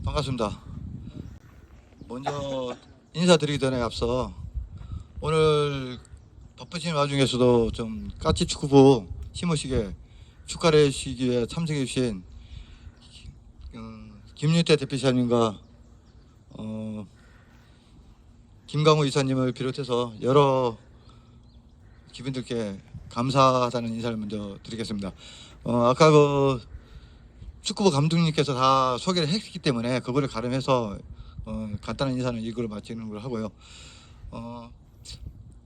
어, 반갑습니다. 먼저 인사드리기 전에 앞서 오늘 바쁘신 와중에서도 좀 까치 축구부 시무시게 축하를 해주시기 위해 참석해 주신 어, 김윤태 대표이사님과 어, 김강우 이사님을 비롯해서 여러 기분들께 감사하다는 인사를 먼저 드리겠습니다. 어, 아까 그 축구부 감독님께서 다 소개를 했기 때문에 그거를 가름해서 어, 간단한 인사는 이걸 마치는 걸 하고요. 어,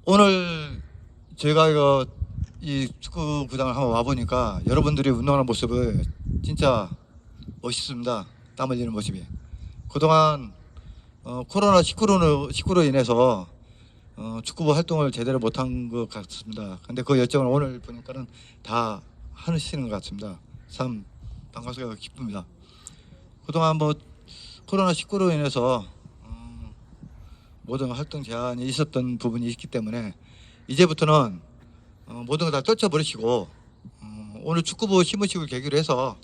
오늘 제가 이거 이 축구 구장을 한번 와 보니까 여러분들이 운동하는 모습을 진짜 멋있습니다. 땀 흘리는 모습이. 그동안 어, 코로나 19로 19로 인해서 어, 축구부 활동을 제대로 못한 것 같습니다. 근데 그 열정을 오늘 보니까는 다 하시는 것 같습니다. 참 반갑고 기쁩니다. 그동안 뭐 코로나 19로 인해서 어, 모든 활동 제한이 있었던 부분이 있기 때문에 이제부터는 어, 모든 걸다 떨쳐버리시고 어, 오늘 축구부 시무식을 계기로 해서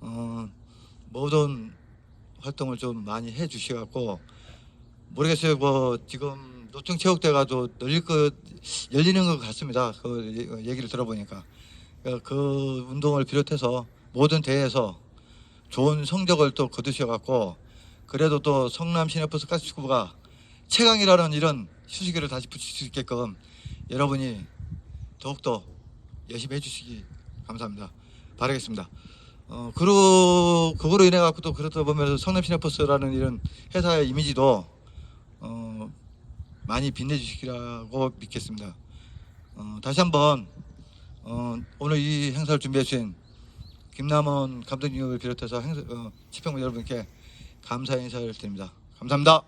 어, 모든 활동을 좀 많이 해 주셔갖고 모르겠어요. 뭐 지금 노청 체육대가 또 열릴 것 열리는 것 같습니다. 그 얘기를 들어보니까 그- 그 운동을 비롯해서 모든 대회에서 좋은 성적을 또 거두셔갖고 그래도 또 성남 시내버스 가스축구부가 최강이라는 이런 휴식기를 다시 붙일 수 있게끔 여러분이 더욱더 열심히 해주시기 감사합니다. 바라겠습니다. 어, 그로, 그거로 인해 갖고 또 그러다 보면 성남 시내버스라는 이런 회사의 이미지도 어, 많이 빛내주시기라고 믿겠습니다. 어, 다시 한번 어, 오늘 이 행사를 준비해 주신 김남원 감독님을 비롯해서 행사, 어, 집행부 여러분께 감사 인사를 드립니다. 감사합니다.